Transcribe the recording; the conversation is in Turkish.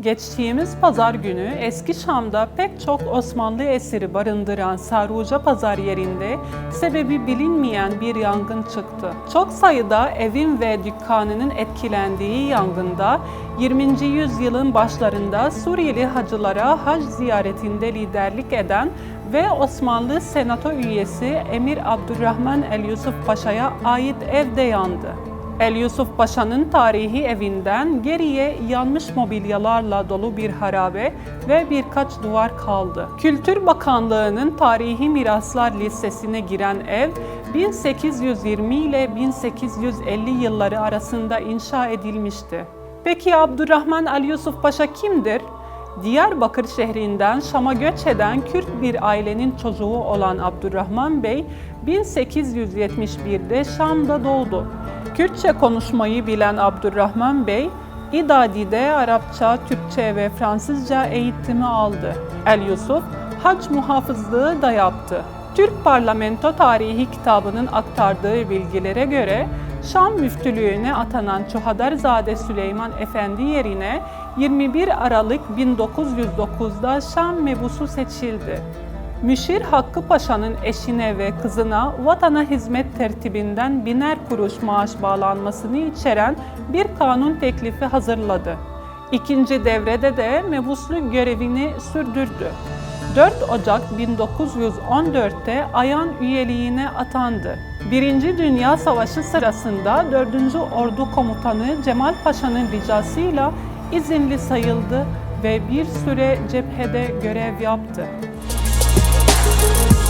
Geçtiğimiz pazar günü eski Şam'da pek çok Osmanlı esiri barındıran Saruca Pazar yerinde sebebi bilinmeyen bir yangın çıktı. Çok sayıda evin ve dükkanının etkilendiği yangında 20. yüzyılın başlarında Suriyeli hacılara hac ziyaretinde liderlik eden ve Osmanlı Senato üyesi Emir Abdurrahman El Yusuf Paşa'ya ait ev de yandı. El Yusuf Paşa'nın tarihi evinden geriye yanmış mobilyalarla dolu bir harabe ve birkaç duvar kaldı. Kültür Bakanlığı'nın tarihi miraslar listesine giren ev 1820 ile 1850 yılları arasında inşa edilmişti. Peki Abdurrahman El Yusuf Paşa kimdir? Diyarbakır şehrinden Şam'a göç eden Kürt bir ailenin çocuğu olan Abdurrahman Bey 1871'de Şam'da doğdu. Kürtçe konuşmayı bilen Abdurrahman Bey, İdadi'de Arapça, Türkçe ve Fransızca eğitimi aldı. El Yusuf, hac muhafızlığı da yaptı. Türk Parlamento Tarihi kitabının aktardığı bilgilere göre Şam müftülüğüne atanan Çuhadarzade Süleyman Efendi yerine 21 Aralık 1909'da Şam mebusu seçildi. Müşir Hakkı Paşa'nın eşine ve kızına vatana hizmet tertibinden biner kuruş maaş bağlanmasını içeren bir kanun teklifi hazırladı. İkinci devrede de mebusluk görevini sürdürdü. 4 Ocak 1914'te Ayan üyeliğine atandı. Birinci Dünya Savaşı sırasında 4. Ordu Komutanı Cemal Paşa'nın ricasıyla izinli sayıldı ve bir süre cephede görev yaptı. Bye.